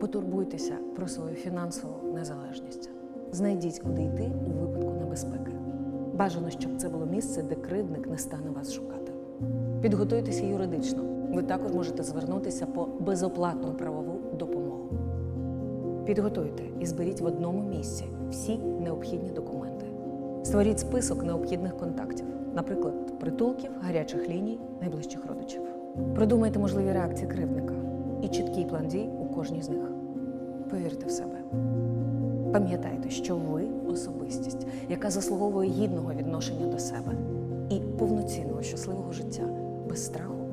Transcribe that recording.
Потурбуйтеся про свою фінансову незалежність. Знайдіть, куди йти у випадку небезпеки. Бажано, щоб це було місце, де кривдник не стане вас шукати. Підготуйтеся юридично. Ви також можете звернутися по безоплатну правову допомогу. Підготуйте і зберіть в одному місці всі необхідні документи. Створіть список необхідних контактів, наприклад, притулків, гарячих ліній, найближчих родичів. Продумайте можливі реакції кривдника і чіткий план дій у кожній з них. Повірте в себе. Пам'ятайте, що ви особистість, яка заслуговує гідного відношення до себе і повноцінного щасливого життя без страху